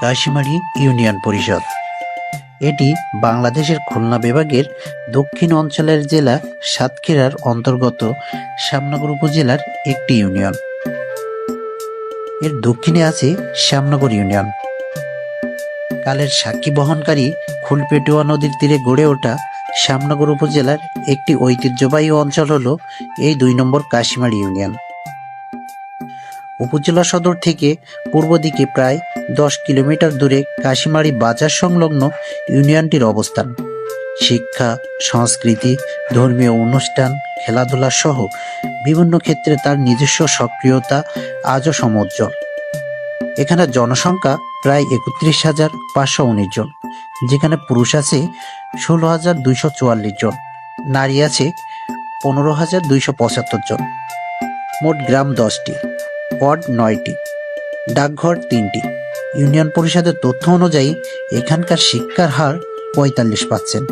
কাশিমারি union পরিষদ। এটি বাংলাদেশের খুলনা বিভাগের দক্ষিণ অঞ্চলের জেলা সাতক্ষীরার অন্তর্গত শ্যামনগর উপজেলার একটি ইউনিয়ন। এর দক্ষিণে আছে শ্যামনগর ইউনিয়ন। কালের সাক্ষী বহনকারী খুলপেটুয়া নদীর তীরে গড়ে ওঠা শ্যামনগর উপজেলার একটি ঐতিহ্যবাহী অঞ্চল হল এই দুই নম্বর কাশিমারি ইউনিয়ন। উপজেলা সদর থেকে পূর্ব দিকে প্রায় দশ কিলোমিটার দূরে কাশিমারি বাজার সংলগ্ন ইউনিয়নটির অবস্থান। শিক্ষা, সংস্কৃতি, ধর্মীয় অনুষ্ঠান, খেলাধুলা সহ বিভিন্ন ক্ষেত্রে তার নিজস্ব সক্রিয়তা আজও সমুজ্জ্বল। এখানে জনসংখ্যা প্রায় একত্রিশ হাজার পাঁচশো উনিশ জন, যেখানে পুরুষ আছে ষোলো হাজার দুইশো চুয়াল্লিশ জন, নারী আছে পনেরো হাজার দুইশো পঁচাত্তর জন। মোট গ্রাম দশটি। ওয়ার্ড নয়টি ডাকঘর তিনটি। ইউনিয়ন পরিষদের তথ্য অনুযায়ী এখানকার শিক্ষার হার পঁয়তাল্লিশ পার্সেন্ট।